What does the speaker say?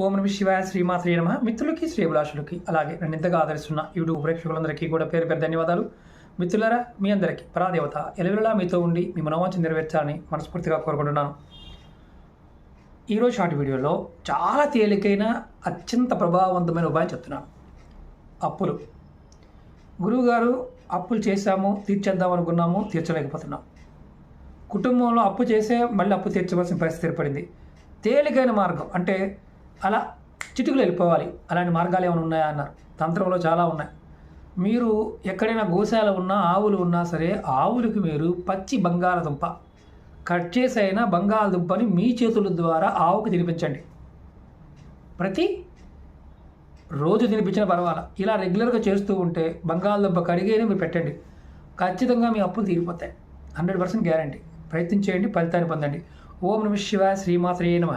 ఓం నమ శివాయ శ్రీమాత్రే నమ. మిత్రులకి శ్రీభిలాషులకి అలాగే నన్ను ఇంతగా ఆదరిస్తున్న యూట్యూబ్ ప్రేక్షకులందరికీ కూడా పేరు పేరు ధన్యవాదాలు. మిత్రులారా మీ అందరికీ పరాదేవత ఎలవెలలా మీతో ఉండి మీ మనోవాంఛ నెరవేర్చాలని మనస్ఫూర్తిగా కోరుకుంటున్నాను. ఈరోజు షార్ట్ వీడియోలో చాలా తేలికైన అత్యంత ప్రభావవంతమైన ఉపాయం చెప్తున్నాను. అప్పులు. గురువుగారు అప్పులు చేశాము తీర్చేద్దాం అనుకున్నాము తీర్చలేకపోతున్నాం. కుటుంబంలో అప్పు చేసే మళ్ళీ అప్పు తీర్చవలసిన పరిస్థితి ఏర్పడింది. తేలికైన మార్గం అంటే అలా చిటుకులు వెళ్ళిపోవాలి. అలాంటి మార్గాలు ఏమైనా ఉన్నాయా అన్నారు. తంత్రంలో చాలా ఉన్నాయి. మీరు ఎక్కడైనా గోశాల ఉన్నా ఆవులు ఉన్నా సరే ఆవులకి మీరు పచ్చి బంగాళదుంప. కట్ చేసి అయినా బంగాళదుంపని మీ చేతుల ద్వారా ఆవుకు తినిపించండి. ప్రతి రోజు తినిపించిన పర్వాలా? ఇలా రెగ్యులర్గా చేస్తూ ఉంటే బంగాళదుంప కడిగేనే మీరు పెట్టండి. ఖచ్చితంగా మీ అప్పులు తీరిపోతాయి. Hundred percent guarantee. ప్రయత్నించేయండి ఫలితాన్ని పొందండి. ఓం నమ శివాయ శ్రీమాత్రే నమ.